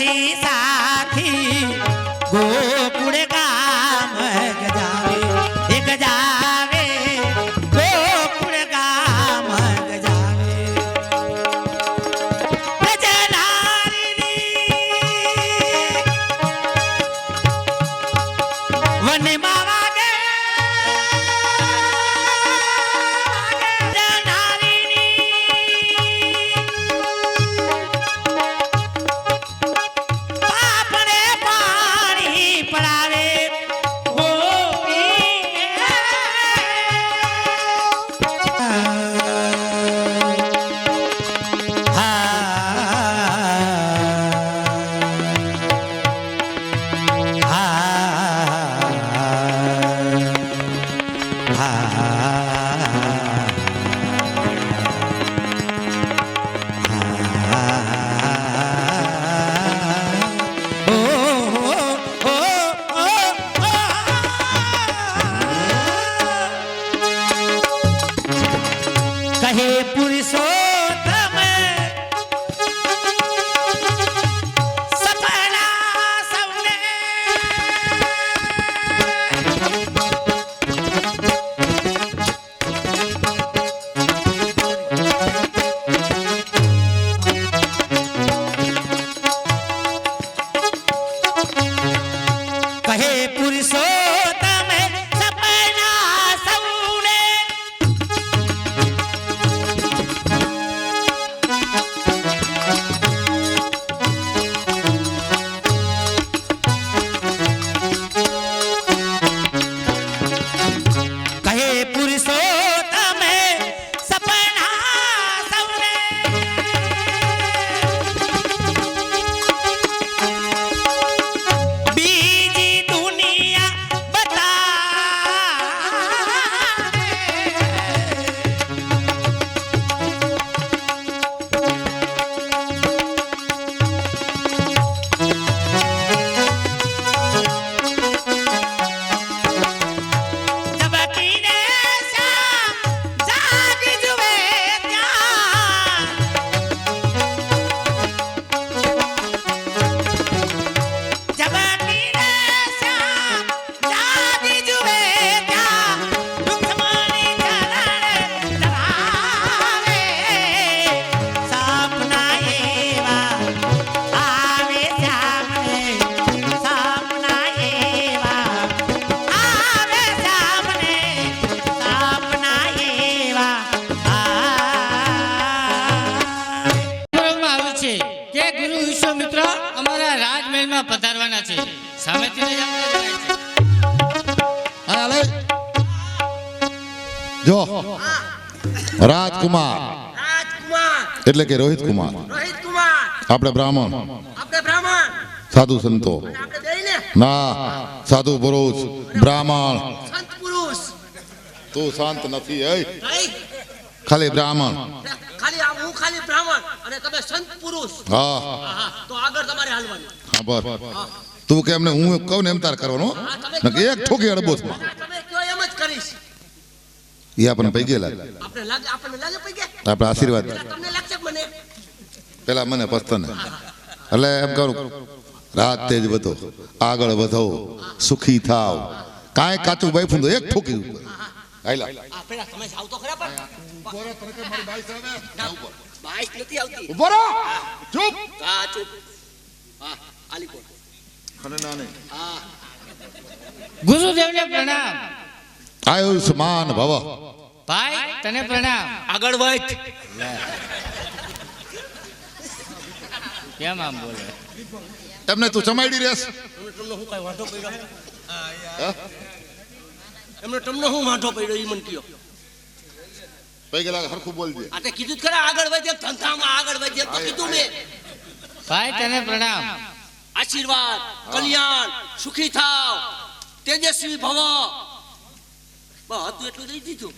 બંસી સાથી રાજકુમાર. એટલે કે રોહિત કુમાર આપણે બ્રાહ્મણ. સાધુ સંતો. ના સાધુ પુરુષ બ્રાહ્મણ. તું શાંત નથી ખાલી બ્રાહ્મણ. ખાલી હું ખાલી બ્રાહ્મણ અને તમે સંત પુરુષ. હા. હા તો આગળ તમારે હાલવાનું. હા બર તું કે એમને હું કહું ને એમ તાર કરવાનો એક ઠોકી અડબોસમાં તમે કયો એમ જ કરીશ એ આપણને પૈકી લાગે આપણે આશીર્વાદ તમને મને પેલા મને પસ્તને એટલે એમ કરું રાત તેજ વધો આગળ વધો સુખી થાવ કાંઈ કાચું બાઈફું તો એક ઠોકી ઉપર હાયલા પેલા તમે જાવ તો ખરા પણ બાઈક નથી આવતી ઊભો રહો ચૂપ હા ચૂપ હા આલી કોણ અને ના નહીં હા ગુરુદેવને પ્રણામ આયુષ્માન ભવ. ભાઈ તને પ્રણામ. આગળ વધ. કેમ આમ બોલે? તમને તું ચમાડી રહેશ. તમને હું કઈ વાંધો પડ્યો એમને તમને હું વાંધો પડ્યો ઈ મન કયો. પૈકી લાગે હરખું બોલજે. આ તે કીધું જ ખરા આગળ વધે ધંધામાં આગળ વધે તો કીધું મેં. ભાઈ તને પ્રણામ. આશીર્વાદ કલ્યાણ સુખી થાવ. તેજસ્વી ભવ. હતું એટલું દઈ દીધું.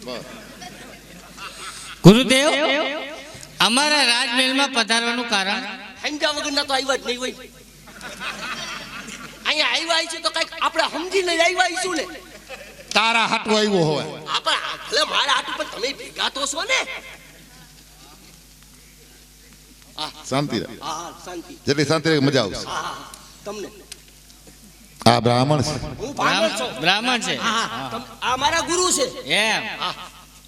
ગુરુદેવ અમારા રાજમહેલમાં પધારવાનું કારણ? સમજ્યા વગરના તો આવ્યા જ નહીં હોય. અહીંયા આવ્યા છે તો કંઈક આપણે સમજી લઈ આવ્યા છું ને. તારા હાટું આવ્યો હોય. આપણે ભલે મારા હાટું પણ તમે ભેગા તો છો ને. શાંતિ હા શાંતિ. જેટલી શાંતિ રહે મજા આવશે. તમને. આ બ્રાહ્મણ છે. બ્રાહ્મણ છે. હા હા. આ મારા ગુરુ છે. એમ.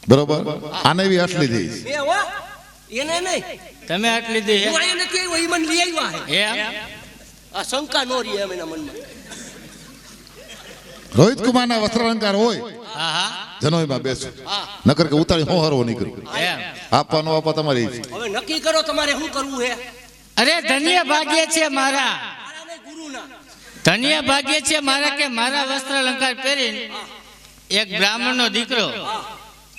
બરોબર? આને બી આટલી જઈશ એને નહીં. તમે આટલી દી હું અહીંયા કે ઓય મન લઈ આવ્યા હે. એમ? આ શંકા નો રહી એમ એના મનમાં. રોહિત કુમારના વસ્ત્ર અલંકાર હોય. હા હા. બેસો. બેસું નકર કે ઉતારી હું હરવો નીકળું? એમ. આપવાનો આપવા તમારી હવે નક્કી કરો તમારે શું કરવું છે અરે ધન્ય ભાગ્ય છે મારા. ને ધન્ય ભાગ્ય છે મારા કે મારા વસ્ત્ર અલંકાર પહેરીને એક બ્રાહ્મણનો દીકરો.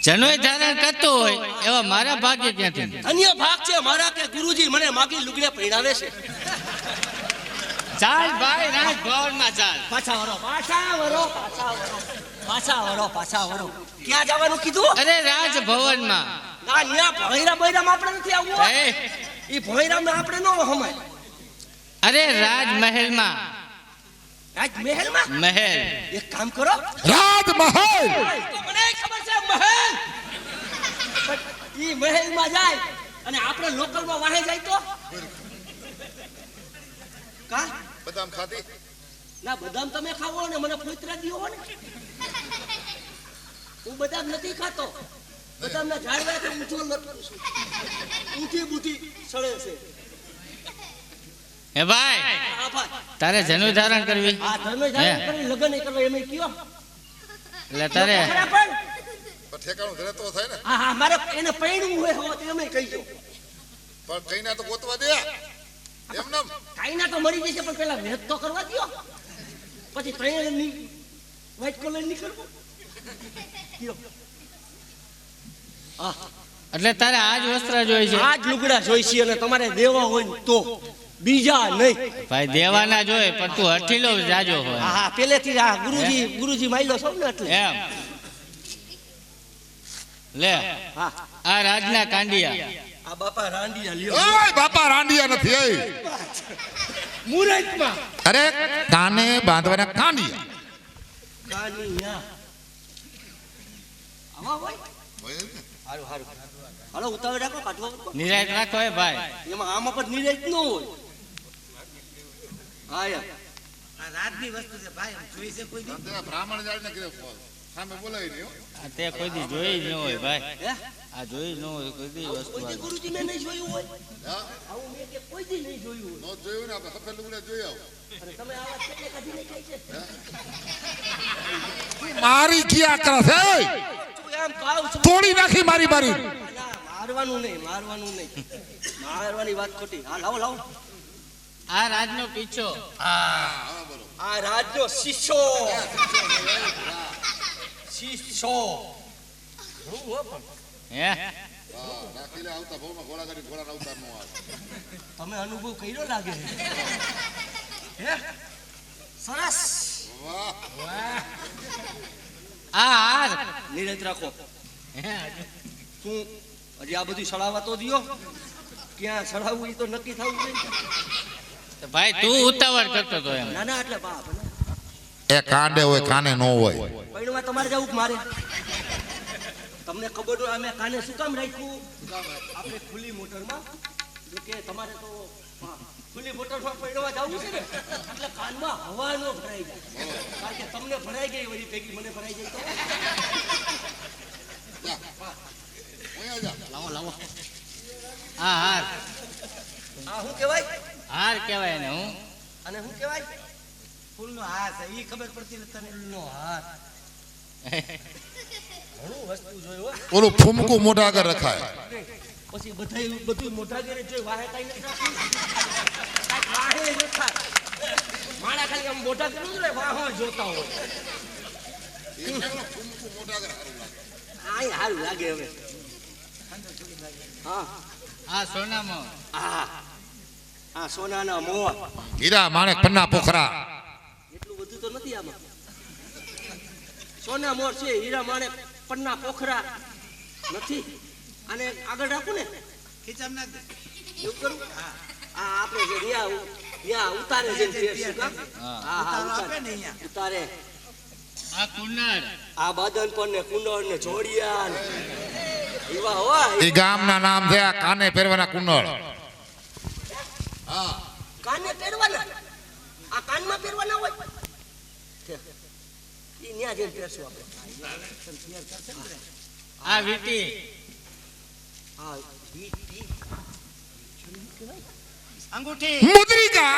જનોય ધારણ કરતો હોય એવા મારા ભાગ્ય ક્યાંથી? ધન્ય ભાગ છે મારા કે ગુરુજી મને માગી લુગડે પહેરાવે છે? ચાલ ભાઈ રાજભવનમાં ચાલ. પાછા વરો પાછા વરો પાછા વરો પાછા વરો પાછા વરો. ક્યાં જવાનું કીધું? અરે રાજભવનમાં ના ન્યા ભૈરા ભોયરામાં આપણે નથી આવવું. એ, ઈ ભોયરામાં આપણે નો હમાય. અરે રાજમહેલમાં. આજ મહેલમાં મહેલ. એક કામ કરો. રાજમહેલ! મને ખબર છે મહેલ? ઈ મહેલમાં જાય અને આપણે લોકલમાં વાહે જાય તો? કા? બદામ ખાધી? ના બદામ તમે ખાવો ને મને ફૂતરા દીઓ ને. હું બદામ નથી ખાતો. બદામના ઝાડવા તો ઊંચો લટકું છું ઊંચી બુધી સળે છે. હે ભાઈ તારે જનુ ધારણ કરવી? આ ધર્મે ધારણ કરી લગ્ન કરવા એમ કયો. એટલે તારે ઠેકાણું ધરે તો થાય ને. હા હા મારે એને પૈણવું હોય હોત એમ કહીજો પણ કઈના તો ગોતવા દે. એમ નમ. કાંઈ તો મળી જશે પણ પેલા વેદ તો કરવા દ્યો. પછી ત્રણની વ્હાઈટ કલરની કરવું એટલે તારે આ જ વસ્ત્ર જોઈ છે. આ જ લુગડા જોઈશે અને તમારે દેવા હોય તો. બીજા નહીં. ભાઈ દેવાના જોઈ પણ તું હઠીલો જાજો હોય. હા પેલેથી આ ગુરુજી ગુરુજી માયલો છો ને એટલે. એમ. લે આ રાજના કાંડિયા. આ બાપા રાંડિયા લ્યો. ઓય બાપા રાંડિયા નથી એ. મુરતમાં. અરે કાને બાંધવાના કાંડિયા. કાનિયા આવા હોય? હારું હારું. હાલો ઉતાવળ રાખો કાઢવા નિરાયત રાખો હે ભાઈ. એમાં આમાં પણ નિરાશ ન હોય. હા યાર બ્રાહ્મણ જાળને કીધું સામે બોલાવી નહીં તે કોઈ દી જોઈ ન હોય ભાઈ. આ જોઈ ન હોય કોઈ દી વસ્તુ કોઈ દી આ. નહીં જોયું હોય? આવું મેં કે કોઈ દી નહીં જોયું હોય. નો જોયું ને આપણે સફેદ લુગડા જોઈ આવો. અને તમે આવા કેટલે કાઢીને ખાઈ છે? મારી ક્યાં કરે છું તોડી નાખી મારી મારી મારવાનું નહીં મારવાનું નહીં. મારવાની વાત ખોટી. હા લાવો લાવો. આ રાજનો પીછો. આ રાજનો શિષ્યો. શિષ્યો. હું તમે અનુભવ કર્યો લાગે હે? સરસ. આ હાર. નિરંત રાખો. હે, શું હજી આ બધું સડાવવા તો દિયો ક્યાં સળાવવું એ તો નક્કી થવું જોઈએ ભાઈ તું ઉતાવળ કરતો તો એમ. ના ના એટલે બાપ એ કાંડે હોય કાને નો હોય. પૈણમાં તમારે જવું મારે? તમને ખબર હોય અમે કાને શું કામ રાખ્યું? આપણે ખુલ્લી મોટરમાં જો કે તમારે તો ખુલ્લી મોટરમાં પૈણવા જવું છે ને એટલે કાનમાં હવા ન ભરાઈ જાય. કારણ કે તમને ભરાઈ ગઈ વળી ભેગી મને ભરાઈ જાય તો. લાવો લાવો હા હા હા શું કહેવાય? હાર કહેવાય ને હું. અને શું કહેવાય? ફૂલનો હાર છે એ ખબર પડતી નથી તને. ફૂલનો હાર. ઘણું વસ્તુ જોયું હો. ઓલું ફૂમકું મોઢા આગળ રખાય. પછી બધા બધું મોટા ઘરે જોઈ વાહે કઈ નથી વાહે નથી માણા ખાલી આમ મોઢા કરું જ રહે, વાહો જોતા હોય. આય હારું લાગે હવે. હા આ સોનામાં. આ આ સોનાના મોર હીરા માણેક પન્ના પોખરા. એટલું બધું તો નથી આમાં. સોના મોર છે હીરા માણેક પન્ના પોખરા. નથી. અને આગળ રાખું ને? એવું કરું? આ આપણે જે રિયા રિયા ઉતારે છે ને શું કામ? હા. હા ને ઉતારે ઉતારે. આ કુનાર આ બાદન પર ને કુંડળ ને જોડિયા એવા હોય. એ ગામના નામ છે આ કાને પહેરવાના કુંડળ કાને પહેરવાના? આ કાનમાં પહેરવાના હોય? ઈ ન્યા જઈને પહેરશું આપણે. આ વીટી. આ અંગૂઠી. ઈ- મુદ્રિકા.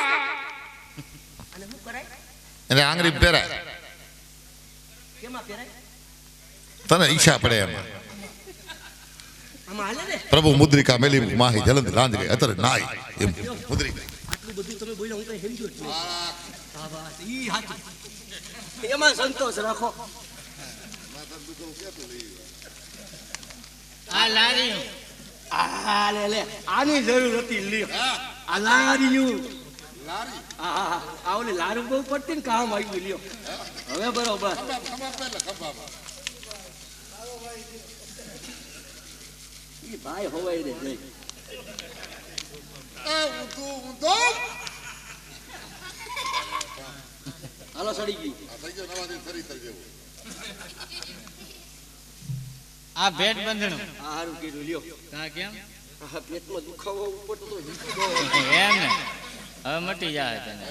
અને શું કરાય? એટલે આંગળી પહેરાય. કેમાં પહેરાય? તને ઈચ્છા પડે એમાં. પ્રભુ મુદ્રિકા મેલી માહી જલંધ રાંજ અતર નાય. એમ. મુદ્રિકા. એમાં સંતોષ રાખો. આ લારી આ આની જરૂર હતી, લ્યો. આ લારીઓ. હા હા આ ઓલી લારું બહુ પડતી ને કામ આવી લ્યો. હવે બરોબર. ઈ ભાઈ હોવાય રે જઈ હાલો સડી ગઈ આ ભેટ બંધણું. આ હારું કીધું લ્યો. કા કેમ? આ પેટમાં દુખાવો ઉપર તો એમ ને. હવે મટી જાય તને.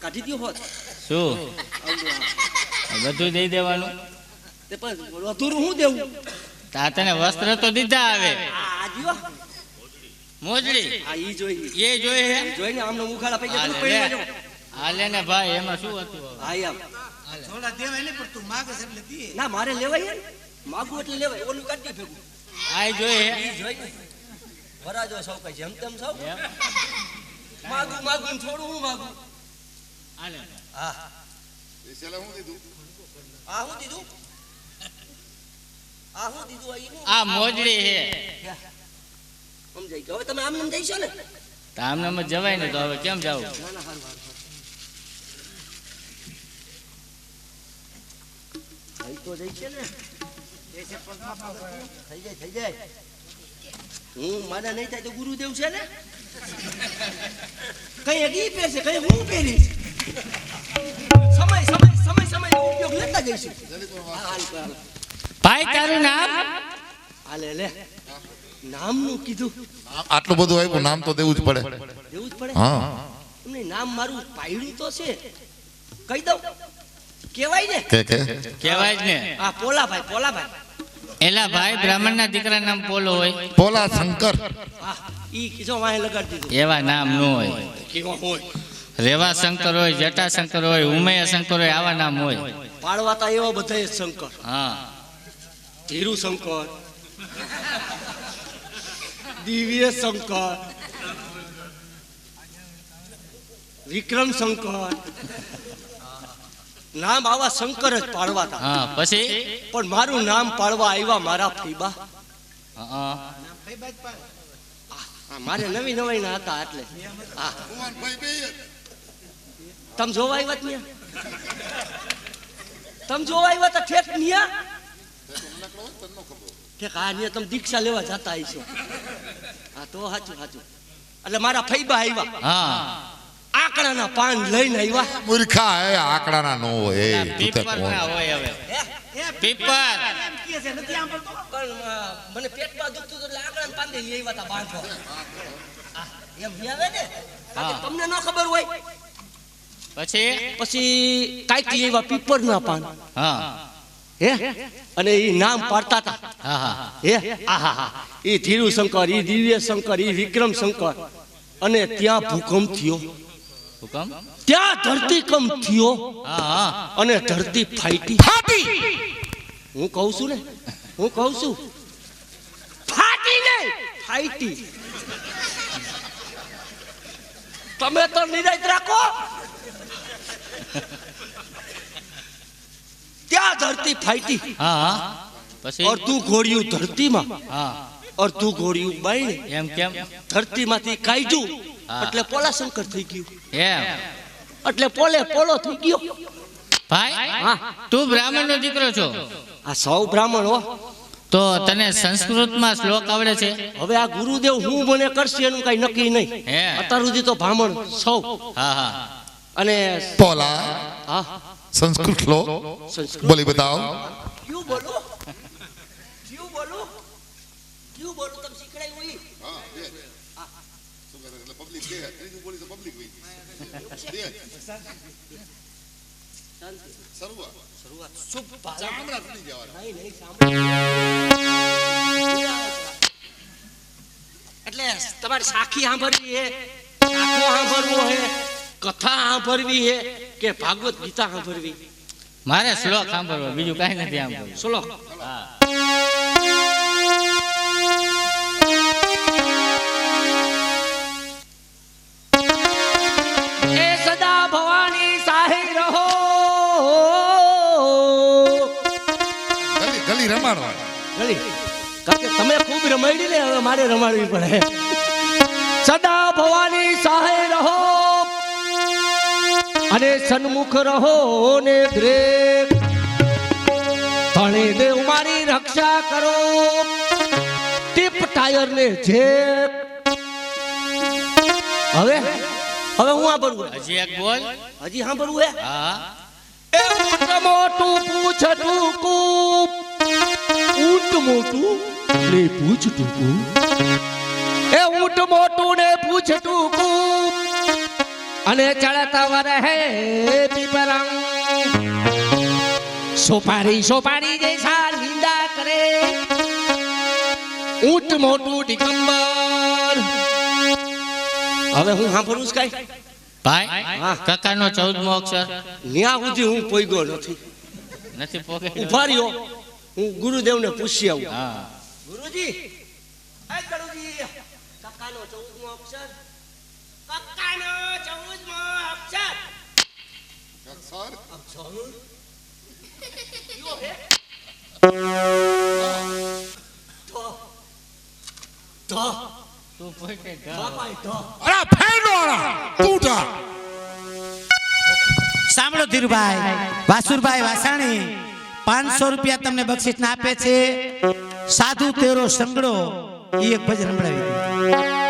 આ કાઢી દ્યો હોત. શું? બધું દઈ દેવાનું? તે પણ અધૂરું શું દેવું? તો તને વસ્ત્ર તો દીધા આવે. આ દ્યો. મોજડી. આ ઈ જોઈ. એ જોઈએ હે? જોઈને આમનો મુખાડા પૈકી પડી ગયો. હાલે ને ભાઈ એમાં શું હતું? હા એમ. થોડા દેવાય ને પણ તું માગસ એટલે દે. ના મારે લેવાય ને? માગું એટલે લેવાય. ઓલું કાઢી ભેગું. આ જોઈએ હે? ઈ જોઈ. વરાજો સૌ કઈ જેમ તેમ સૌ. માગું માગું છોડું થોડું હું માગું. હાલે. હા આ હું દીધું? આ હું દીધું આ હું? આ મોજડી હે. સમજાઈ ગયું હવે તમે આમ નામ જઈશો ને? તો આમને આમ જ જવાય ને તો હવે કેમ જાવ? ના ના હારું હારું થઈ તો જઈ છે ને. થઈ જાય થઈ જાય. હું મારા નહીં થાય તો ગુરુદેવ છે ને? કઈ અગી પહેરશે કઈ હું પહેરીશ? સમય સમય સમય સમય ઉપયોગ લેતા જઈશું. હા, હાલ, હાલ. ભાઈ તારું નામ? હાલે લે. નામનું કીધું. આટલું બધું આવ્યું નામ તો દેવું જ પડે. દેવું જ પડે? હા. એમને નામ મારું પાયડું તો છે. કહી દઉં. કેવાય ને? કે કે? કહેવાય જ ને. હા પોલાભાઈ પોલાભાઈ. એલા ભાઈ બ્રાહ્મણ ના દીકરા નામ પોલો હોય. પોલા શંકર ઈ કીધો વાહે લગાડી દીધું. એવા નામ ન હોય. કેવા હોય? રેવા શંકર હોય જટા શંકર હોય ઉમૈયા શંકર હોય આવા નામ હોય. પાડવાતા એવા બધા શંકર. હા. ધીરુ શંકર. દિવ્ય શંકર. વિક્રમ શંકર. નામ આવા શંકર જ પાડવા હતા હા પછી? પણ મારું નામ પાડવા આવ્યા મારા. હા, મારે નવી નવાઈ ના હતા એટલે. હા તમે જોવા આવ્યા ત્યાં તમે જોવા આવ્યા તા ઠેક નિયા ઠેક આ નિયા તમે દીક્ષા લેવા જતા હશો. હા તો સાચું સાચું એટલે મારા ફૈબા આવ્યા. હા. આકડાના પાન લઈને આવ્યા. મૂર્ખા હે આકડાના નો હોય પીપર ના હોય હવે એ પીપર એમ કહે છે, નથી સાંભળતો? પણ અ, મને પેટમાં દુખતું એટલે આંકડાના પાન લઈ આવ્યા હતા બાંધો એમ આવે ને? તમને ન ખબર હોય. પછી? પછી? કાંઈક લઈ પીપર ના પાન. હા. હે? અને એ નામ પાડતા હતા હા હા હે. આહા એ ધીરુ શંકર એ દિવ્ય શંકર એ વિક્રમ શંકર અને ત્યાં ભૂકંપ થયો. ભૂકંપ? ત્યાં ધરતીકંપ થયો. હા હા. અને ધરતી ફાટી. ફાટી! હું કહું છું ને? હું કહું છું. ફાટી નહીં! ફાટી. તમે તો નિરાશ રાખો. ત્યાં ધરતી ફાઈટી હા પછી? ઓર અડધું ઘોડિયું ધરતીમાં. હા. અડધું ઘોડિયું બાઈને એમ કેમ? ધરતીમાંથી કાઢ્યું. એટલે પોલાશંકર થઈ ગયું. એમ. એટલે પોલે પોલો થઈ ગયો. ભાઈ હા. તું બ્રાહ્મણનો દીકરો છો? આ સૌ બ્રાહ્મણ હો. તો તને સંસ્કૃતમાં શ્લોક આવડે છે? હવે આ ગુરુદેવ હું મને કરશે એનું કઈ નક્કી નહીં. અત્યાર સુધી તો બ્રાહ્મણ સૌ. હા હા. અને પોલા હા. સંસ્કૃત. લો બોલી બતાવો. ક્યું બોલો? ક્યું બોલો? ક્યું બોલો? તમે શીખડાયું હોય. શરૂઆત. શુભ ભાષા. નહીં, નહીં, સાંભળો. એટલે તમારે સાખી સાંભળવી હે? શાખો સાંભળવો હે? કથા સાંભળવી હે કે ભાગવત ગીતા સાંભળવી? મારે શ્લોક સાંભળવો બીજું કઈ નથી સાંભળવું. ચલો હા. એ સદા ભવાની સાહે રહો. ગલી ગલી રમાડવા. ગળી કારણ કે તમે ખૂબ રમાડી ને હવે મારે રમાડવી પડે. સદા ભવાની અને સન્મુખ રહો ને ગ્રે ધણી દેવ મારી રક્ષા કરો. ટીપ ટાયર ને જે હવે? હવે હું આ ભરવું હજી એક બોલ. હજી હા ભરવું હે? હા. એ ઊંટ મોટું પૂછ ટૂંકું. ઊંટ મોટું ને પૂછ ટૂંકું. એ ઊંટ મોટું ને પૂછ ટૂંકું. અને ચડતા વર હે પીપરંગ સોપારી સોપારી જૈસા નિંદા કરે. ઊંટ મોટું દિગંબર. હવે હું સાંભળું છું કઈ? ભાઈ હા. કકાનો ચૌદમો અક્ષર. ન્યા સુધી હું પોઈગો નથી. નથી પોગે ઊભા રહ્યો. હું ગુરુદેવને પૂછી આવું. હા. ગુરુજી એ ગુરુજી કક્કાનો ચૌદમો અક્ષર. કક્કાનો ચૌદમો અક્ષર તું અરે ફેરડોળા તૂટા સાંભળો ધીરુભાઈ વાસુરભાઈ વાસાણી પાંચસો રૂપિયા તમને બક્ષિસ આપે છે. સાધુ તેરો સંગડો એ એક ભજન સંભળાવી દે.